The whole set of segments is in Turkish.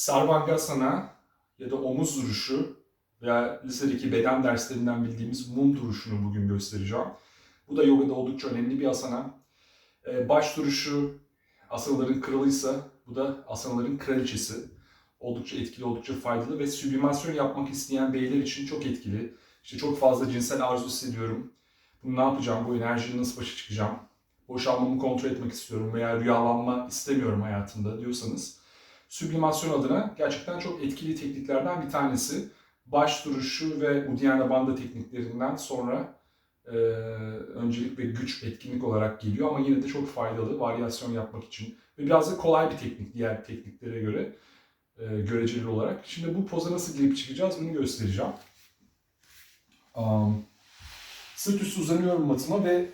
Sarvangasana ya da omuz duruşu veya lisedeki beden derslerinden bildiğimiz mum duruşunu bugün göstereceğim. Bu da yogada oldukça önemli bir asana. Ee, Baş duruşu asanaların kralıysa bu da asanaların kraliçesi. Oldukça etkili, oldukça faydalı ve süblimasyon yapmak isteyen beyler için çok etkili. İşte çok fazla cinsel arzu hissediyorum. Bunu ne yapacağım, bu enerjiyle nasıl başa çıkacağım? Boşalmamı kontrol etmek istiyorum veya rüyalanma istemiyorum hayatımda diyorsanız süblimasyon adına gerçekten çok etkili tekniklerden bir tanesi. Baş duruşu ve Uddiyana Bandha tekniklerinden sonra e, öncelik ve güç etkinlik olarak geliyor ama yine de çok faydalı varyasyon yapmak için ve biraz da kolay bir teknik diğer tekniklere göre e, göreceli olarak. Şimdi bu poza nasıl girip çıkacağız bunu göstereceğim. Um, sırt üstü uzanıyorum matıma ve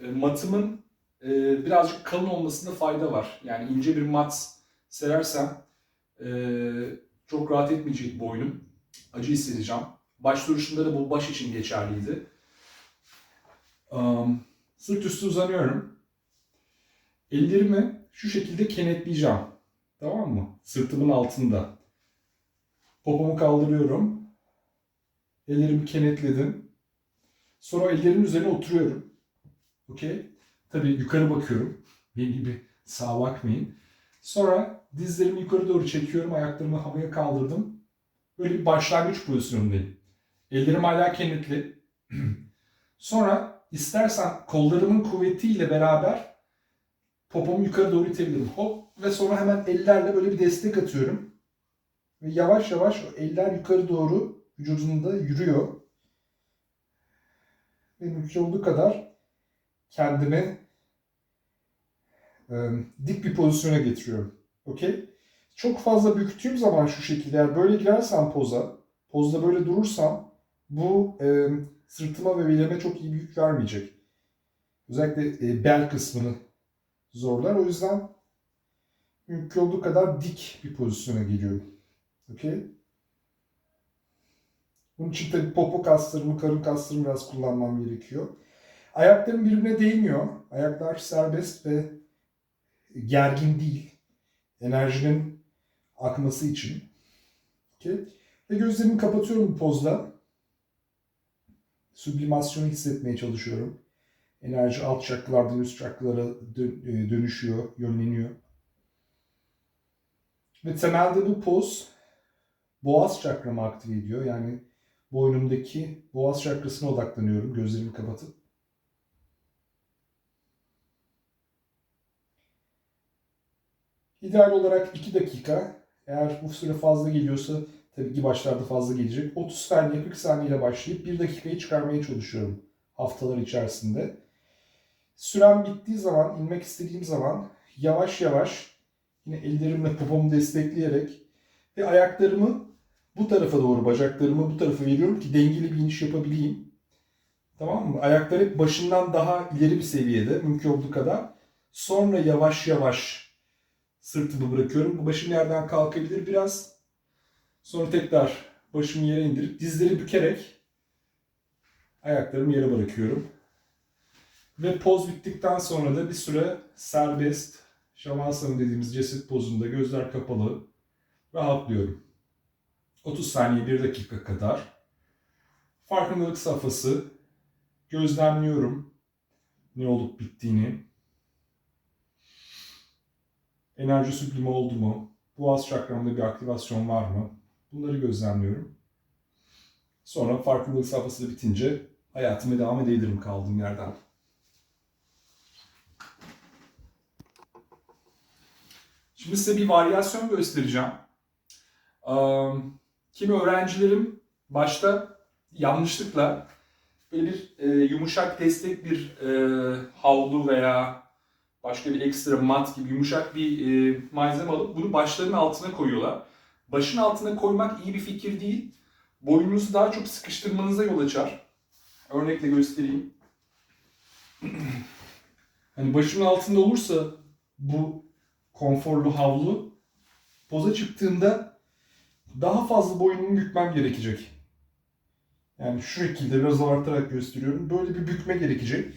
e, matımın e, birazcık kalın olmasında fayda var. Yani ince bir mat serersem e, çok rahat etmeyecek boynum. Acı hissedeceğim. Baş duruşunda da bu baş için geçerliydi. Um, sırt üstü uzanıyorum. Ellerimi şu şekilde kenetleyeceğim. Tamam mı? Sırtımın altında. Popomu kaldırıyorum. Ellerimi kenetledim. Sonra ellerimin üzerine oturuyorum. Okey? Tabii yukarı bakıyorum. Benim gibi sağa bakmayın. Sonra dizlerimi yukarı doğru çekiyorum. Ayaklarımı havaya kaldırdım. Böyle bir başlangıç pozisyonundayım. Ellerim hala kenetli. Sonra istersen kollarımın kuvvetiyle beraber popomu yukarı doğru itebilirim. Hop ve sonra hemen ellerle böyle bir destek atıyorum. Ve yavaş yavaş o eller yukarı doğru vücudumda yürüyor. Ve mümkün olduğu kadar kendimi e, dik bir pozisyona getiriyorum. Okey? Çok fazla büktüğüm zaman şu şekilde eğer böyle girersem poza, pozda böyle durursam bu e, sırtıma ve belime çok iyi bir yük vermeyecek. Özellikle e, bel kısmını zorlar. O yüzden mümkün olduğu kadar dik bir pozisyona geliyorum. Okey? Bunun için tabii popo kaslarımı, karın kaslarımı biraz kullanmam gerekiyor. Ayaklarım birbirine değmiyor. Ayaklar serbest ve gergin değil. Enerjinin akması için. Okay. Ve gözlerimi kapatıyorum bu pozda. Sublimasyonu hissetmeye çalışıyorum. Enerji alt çakralardan üst çakralara e, dönüşüyor, yönleniyor. Ve temelde bu poz boğaz çakramı aktive ediyor. Yani boynumdaki boğaz çakrasına odaklanıyorum gözlerimi kapatıp. İdeal olarak 2 dakika. Eğer bu süre fazla geliyorsa tabii ki başlarda fazla gelecek. 30 saniye 40 saniye ile başlayıp 1 dakikayı çıkarmaya çalışıyorum haftalar içerisinde. Sürem bittiği zaman, inmek istediğim zaman yavaş yavaş yine ellerimle popomu destekleyerek ve ayaklarımı bu tarafa doğru, bacaklarımı bu tarafa veriyorum ki dengeli bir iniş yapabileyim. Tamam mı? Ayaklar hep başından daha ileri bir seviyede mümkün olduğu kadar. Sonra yavaş yavaş sırtımı bırakıyorum. Başım yerden kalkabilir biraz. Sonra tekrar başımı yere indirip dizleri bükerek ayaklarımı yere bırakıyorum. Ve poz bittikten sonra da bir süre serbest şavasana dediğimiz ceset pozunda gözler kapalı rahatlıyorum. 30 saniye 1 dakika kadar farkındalık safhası gözlemliyorum ne olup bittiğini. Enerji süblimi oldu mu? Boğaz çakramda bir aktivasyon var mı? Bunları gözlemliyorum. Sonra farkındalık safhası da bitince hayatıma devam edebilirim kaldığım yerden. Şimdi size bir varyasyon göstereceğim. Kimi öğrencilerim başta yanlışlıkla böyle bir yumuşak destek bir havlu veya başka bir ekstra mat gibi yumuşak bir e, malzeme alıp bunu başlarının altına koyuyorlar. Başın altına koymak iyi bir fikir değil. Boynunuzu daha çok sıkıştırmanıza yol açar. Örnekle göstereyim. hani başımın altında olursa bu konforlu havlu poza çıktığında daha fazla boynumu bükmem gerekecek. Yani şu şekilde biraz abartarak gösteriyorum. Böyle bir bükme gerekecek.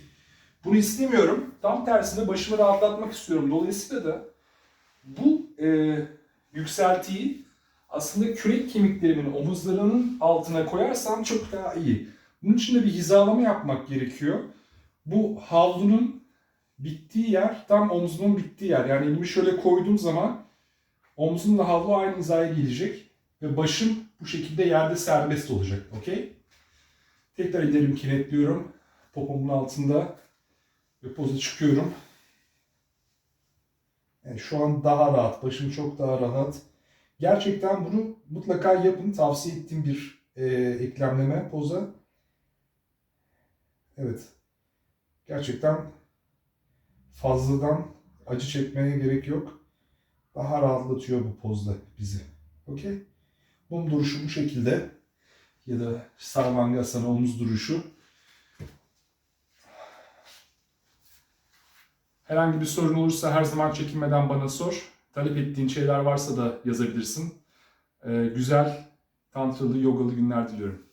Bunu istemiyorum. Tam tersine başımı rahatlatmak istiyorum. Dolayısıyla da bu e, yükseltiyi aslında kürek kemiklerimin omuzlarının altına koyarsam çok daha iyi. Bunun için de bir hizalama yapmak gerekiyor. Bu havlunun bittiği yer tam omzumun bittiği yer. Yani elimi şöyle koyduğum zaman omzumla havlu aynı hizaya gelecek ve başım bu şekilde yerde serbest olacak. Okey? Tekrar ellerimi kenetliyorum. Popomun altında ve poza çıkıyorum. Yani şu an daha rahat. Başım çok daha rahat. Gerçekten bunu mutlaka yapın. Tavsiye ettiğim bir e, eklemleme poza. Evet. Gerçekten fazladan acı çekmeye gerek yok. Daha rahatlatıyor bu pozda bizi. Okey? Mum duruşu bu şekilde. Ya da sarvangasana omuz duruşu. Herhangi bir sorun olursa her zaman çekinmeden bana sor. Talep ettiğin şeyler varsa da yazabilirsin. Ee, güzel, tantralı, yogalı günler diliyorum.